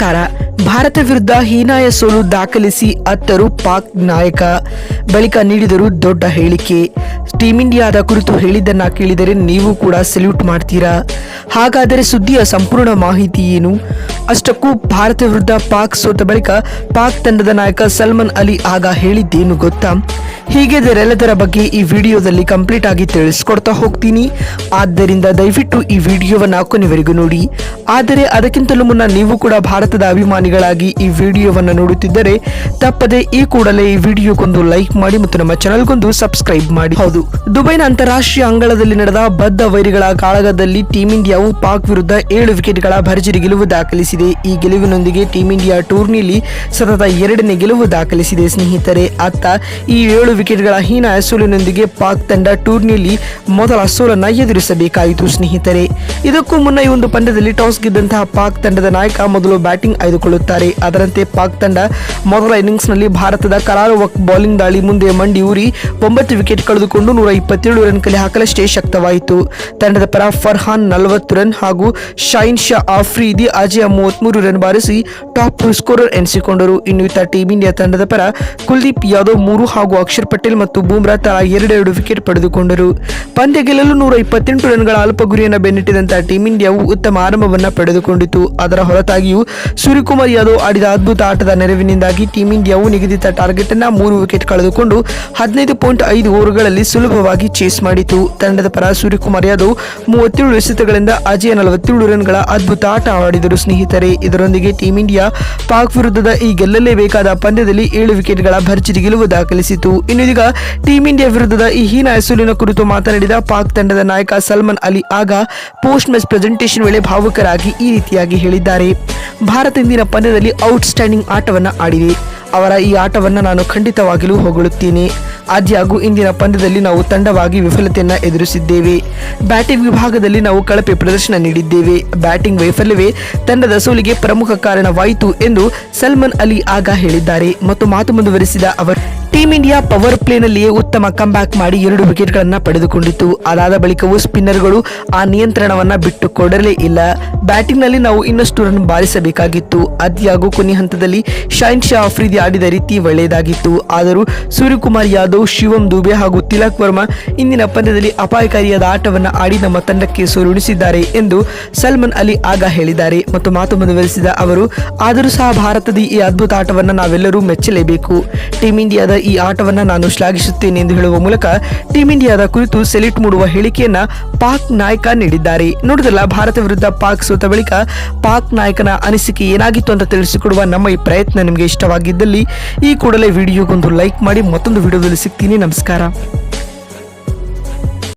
ನಮಸ್ಕಾರ ಭಾರತ ವಿರುದ್ಧ ಹೀನಾಯ ಸೋಲು ದಾಖಲಿಸಿ ಅತ್ತರು ಪಾಕ್ ನಾಯಕ ಬಳಿಕ ನೀಡಿದರು ದೊಡ್ಡ ಹೇಳಿಕೆ. ಟೀಂ ಇಂಡಿಯಾದ ಕುರಿತು ಹೇಳಿದ್ದನ್ನ ಕೇಳಿದರೆ ನೀವು ಕೂಡ ಸಲ್ಯೂಟ್ ಮಾಡ್ತೀರಾ? ಹಾಗಾದರೆ ಸುದ್ದಿಯ ಸಂಪೂರ್ಣ ಮಾಹಿತಿ ಏನು? ಅಷ್ಟಕ್ಕೂ ಭಾರತ ವಿರುದ್ಧ ಪಾಕ್ ಸೋತ ಬಳಿಕ ಪಾಕ್ ತಂಡದ ನಾಯಕ ಸಲ್ಮಾನ್ ಅಲಿ ಆಗ ಹೇಳಿದ್ದೇನು ಗೊತ್ತಾ? ಹೀಗೆದರೆಲ್ಲದರ ಬಗ್ಗೆ ಈ ವಿಡಿಯೋದಲ್ಲಿ ಕಂಪ್ಲೀಟ್ ಆಗಿ ತಿಳಿಸ್ಕೊಡ್ತಾ ಹೋಗ್ತೀನಿ. ಆದ್ದರಿಂದ ದಯವಿಟ್ಟು ಈ ವಿಡಿಯೋವನ್ನು ಕೊನೆವರೆಗೂ ನೋಡಿ. ಆದರೆ ಅದಕ್ಕಿಂತಲೂ ಮುನ್ನ ನೀವು ಕೂಡ ಭಾರತದ ಅಭಿಮಾನಿಗಳಾಗಿ ಈ ವಿಡಿಯೋವನ್ನು ನೋಡುತ್ತಿದ್ದರೆ ತಪ್ಪದೆ ಈ ಕೂಡಲೇ ಈ ವಿಡಿಯೋಗೊಂದು ಲೈಕ್ ಮಾಡಿ ಮತ್ತು ನಮ್ಮ ಚಾನಲ್ಗೊಂದು ಸಬ್ಸ್ಕ್ರೈಬ್ ಮಾಡಿ. ಹೌದು. ದುಬೈನ ಅಂತಾರಾಷ್ಟ್ರೀಯ ಅಂಗಳದಲ್ಲಿ ನಡೆದ ಬದ್ಧ ವೈರಿಗಳ ಕಾಳಗದಲ್ಲಿ ಟೀಂ ಇಂಡಿಯಾವು ಪಾಕ್ ವಿರುದ್ಧ ಏಳು ವಿಕೆಟ್ಗಳ ಭರ್ಜರಿ ಗೆಲುವು ದಾಖಲಿಸಿದೆ. ಈ ಗೆಲುವಿನೊಂದಿಗೆ ಟೀಂ ಇಂಡಿಯಾ ಟೂರ್ನಿಯಲ್ಲಿ ಸತತ ಎರಡನೇ ಗೆಲುವು ದಾಖಲಿಸಿದೆ. ಸ್ನೇಹಿತರೆ ಅತ್ತ ಈ ಏಳು ವಿಕೆಟ್ಗಳ ಹೀನ ಸೋಲಿನೊಂದಿಗೆ ಪಾಕ್ ತಂಡ ಟೂರ್ನಿಯಲ್ಲಿ ಮೊದಲ ಸೋಲನ್ನ ಎದುರಿಸಬೇಕಾಯಿತು. ಸ್ನೇಹಿತರೆ, ಇದಕ್ಕೂ ಮುನ್ನ ಈ ಒಂದು ಪಂದ್ಯದಲ್ಲಿ ಟಾಸ್ ಗೆದ್ದಂತಹ ಪಾಕ್ ತಂಡದ ನಾಯಕ ಮೊದಲು ಬ್ಯಾಟಿಂಗ್ ಆಯ್ದುಕೊಳ್ಳುತ್ತಾರೆ. ಅದರಂತೆ ಪಾಕ್ ತಂಡ ಮೊದಲ ಇನ್ನಿಂಗ್ಸ್ನಲ್ಲಿ ಭಾರತದ ಕರಾರುವಕ್ ಬೌಲಿಂಗ್ ದಾಳಿ ಮುಂದೆ ಮಂಡಿ ಊರಿ ಒಂಬತ್ತು ವಿಕೆಟ್ ಕಳೆದುಕೊಂಡು ನೂರ ಇಪ್ಪತ್ತೇಳು ರನ್ ಕಲೆ ಹಾಕಲಷ್ಟೇ ಶಕ್ತವಾಯಿತು. ತಂಡದ ಪರ ಫರ್ಹಾನ್ ನಲವತ್ತು ರನ್ ಹಾಗೂ ಶೈನ್ ಶಾ ಆಫ್ರಿದಿ ಅಜಯ ಮೂವತ್ಮೂರು ರನ್ ಬಾರಿಸಿ ಟಾಪ್ ಸ್ಕೋರರ್ ಎನಿಸಿಕೊಂಡರು. ಇನ್ನು ಇತ್ತ ಟೀಂ ಇಂಡಿಯಾ ತಂಡದ ಪರ ಕುಲ್ದೀಪ್ ಯಾದವ್ ಮೂರು ಹಾಗೂ ಅಕ್ಷರ್ ಪಟೇಲ್ ಮತ್ತು ಬೂಮ್ರಾ ತಲಾ ಎರಡೆರಡು ವಿಕೆಟ್ ಪಡೆದುಕೊಂಡರು. ಪಂದ್ಯ ಗೆಲ್ಲಲು ನೂರ ಇಪ್ಪತ್ತೆಂಟು ರನ್ಗಳ ಅಲ್ಪ ಗುರಿಯನ್ನು ಬೆನ್ನಟ್ಟಿದಂತಹ ಟೀಂ ಇಂಡಿಯಾವು ಉತ್ತಮ ಆರಂಭವನ್ನು ಪಡೆದುಕೊಂಡಿತು. ಅದರ ಹೊರತಾಗಿಯೂ ಸೂರ್ಯಕುಮಾರ್ ಯಾದವ್ ಆಡಿದ ಅದ್ಭುತ ಆಟದ ನೆರವಿನಿಂದಾಗಿ ಟೀಂ ಇಂಡಿಯಾವು ನಿಗದಿತ ಟಾರ್ಗೆಟ್ ಅನ್ನು ಮೂರು ವಿಕೆಟ್ ಕಳೆದುಕೊಂಡು ಹದಿನೈದು ಪಾಯಿಂಟ್ ಐದು ಓವರ್ಗಳಲ್ಲಿ ಸುಲಭವಾಗಿ ಚೇಸ್ ಮಾಡಿತು. ತಂಡದ ಪರ ಸೂರ್ಯಕುಮಾರ್ ಯಾದವ್ ಮೂವತ್ತೇಳು ಎಸೆತಗಳಿಂದ ಅಜಯ ನಲವತ್ತೇಳು ರನ್ಗಳ ಅದ್ಭುತ ಆಟ ಆಡಿದರು ಸ್ನೇಹಿತರೆ. ಇದರೊಂದಿಗೆ ಟೀಂ ಇಂಡಿಯಾ ಪಾಕ್ ವಿರುದ್ಧದ ಈ ಗೆಲ್ಲಲೇಬೇಕಾದ ಪಂದ್ಯದಲ್ಲಿ ಏಳು ವಿಕೆಟ್ಗಳ ಭರ್ಜರಿ ಗೆಲುವು ದಾಖಲಿಸಿತು. ಇನ್ನು ಇದೀಗ ಟೀಂ ಇಂಡಿಯಾ ವಿರುದ್ಧದ ಈ ಹೀನ ಹೆಸರಿನ ಕುರಿತು ಮಾತನಾಡಿದ ಪಾಕ್ ತಂಡದ ನಾಯಕ ಸಲ್ಮಾನ್ ಅಲಿ ಆಗ ಪೋಸ್ಟ್ ಮ್ಯಾಚ್ ಪ್ರೆಸೆಂಟೇಷನ್ ವೇಳೆ ಭಾವುಕರಾಗಿ ಈ ರೀತಿಯಾಗಿ ಹೇಳಿದ್ದಾರೆ. ಭಾರತ ಇಂದಿನ ಪಂದ್ಯದಲ್ಲಿ ಔಟ್ಸ್ಟ್ಯಾಂಡಿಂಗ್ ಆಟವನ್ನ ಆಡಿದೆ. ಅವರ ಈ ಆಟವನ್ನು ನಾನು ಖಂಡಿತವಾಗಿಯೂ ಹೊಗಳುತ್ತೀನಿ. ಆದ್ಯಾಗೂ ಇಂದಿನ ಪಂದ್ಯದಲ್ಲಿ ನಾವು ತಂಡವಾಗಿ ವಿಫಲತೆಯನ್ನು ಎದುರಿಸಿದ್ದೇವೆ. ಬ್ಯಾಟಿಂಗ್ ವಿಭಾಗದಲ್ಲಿ ನಾವು ಕಳಪೆ ಪ್ರದರ್ಶನ ನೀಡಿದ್ದೇವೆ. ಬ್ಯಾಟಿಂಗ್ ವೈಫಲ್ಯವೇ ತಂಡದ ಸೋಲಿಗೆ ಪ್ರಮುಖ ಕಾರಣವಾಯಿತು ಎಂದು ಸಲ್ಮಾನ್ ಅಲಿ ಆಗ ಹೇಳಿದ್ದಾರೆ. ಮತ್ತು ಮಾತು ಮುಂದುವರಿಸಿದ ಅವರು ಟೀಂ ಇಂಡಿಯಾ ಪವರ್ ಪ್ಲೇನಲ್ಲಿಯೇ ಉತ್ತಮ ಕಂಬ್ಯಾಕ್ ಮಾಡಿ ಎರಡು ವಿಕೆಟ್ಗಳನ್ನು ಪಡೆದುಕೊಂಡಿತ್ತು. ಅದಾದ ಬಳಿಕವೂ ಸ್ಪಿನ್ನರ್ಗಳು ಆ ನಿಯಂತ್ರಣವನ್ನ ಬಿಟ್ಟು ಕೊಡಲೇ ಇಲ್ಲ ಬ್ಯಾಟಿಂಗ್ನಲ್ಲಿ ನಾವು ಇನ್ನಷ್ಟು ರನ್ ಬಾರಿಸಬೇಕಾಗಿತ್ತು. ಅದ್ಯಾಗೂ ಕೊನೆ ಹಂತದಲ್ಲಿ ಶೈನ್ ಶಾ ಅಫ್ರಿದಿ ಆಡಿದ ರೀತಿ ಒಳ್ಳೆಯದಾಗಿತ್ತು. ಆದರೂ ಸೂರ್ಯಕುಮಾರ್ ಯಾದವ್, ಶಿವಂ ದುಬೆ ಹಾಗೂ ತಿಲಕ್ ವರ್ಮಾ ಇಂದಿನ ಪಂದ್ಯದಲ್ಲಿ ಅಪಾಯಕಾರಿಯಾದ ಆಟವನ್ನು ಆಡಿ ನಮ್ಮ ತಂಡಕ್ಕೆ ಸೋಲುಣಿಸಿದ್ದಾರೆ ಎಂದು ಸಲ್ಮಾನ್ ಅಲಿ ಆಗ ಹೇಳಿದ್ದಾರೆ. ಮತ್ತು ಮಾತು ಮುಂದುವರಿಸಿದ ಅವರು, ಆದರೂ ಸಹ ಭಾರತದ ಈ ಅದ್ಭುತ ಆಟವನ್ನು ನಾವೆಲ್ಲರೂ ಮೆಚ್ಚಲೇಬೇಕು. ಟೀಂ ಇಂಡಿಯಾದ ಈ ಆಟವನ್ನು ನಾನು ಶ್ಲಾಘಿಸುತ್ತೇನೆ ಎಂದು ಹೇಳುವ ಮೂಲಕ ಟೀಂ ಇಂಡಿಯಾದ ಕುರಿತು ಸೆಲೆಕ್ಟ್ ಮೂಡುವ ಹೇಳಿಕೆಯನ್ನ ಪಾಕ್ ನಾಯಕ ನೀಡಿದ್ದಾರೆ. ನೋಡಿದಲ್ಲ ಭಾರತ ವಿರುದ್ಧ ಪಾಕ್ ಸೋತ ಬಳಿಕ ಪಾಕ್ ನಾಯಕನ ಅನಿಸಿಕೆ ಏನಾಗಿತ್ತು ಅಂತ ತಿಳಿಸಿಕೊಡುವ ನಮ್ಮ ಈ ಪ್ರಯತ್ನ ನಿಮಗೆ ಇಷ್ಟವಾಗಿದ್ದಲ್ಲಿ ಈ ಕೂಡಲೇ ವಿಡಿಯೋಗೊಂದು ಲೈಕ್ ಮಾಡಿ ಮತ್ತೊಂದು ವಿಡಿಯೋದಲ್ಲಿ ಸಿಗ್ತೀನಿ. ನಮಸ್ಕಾರ.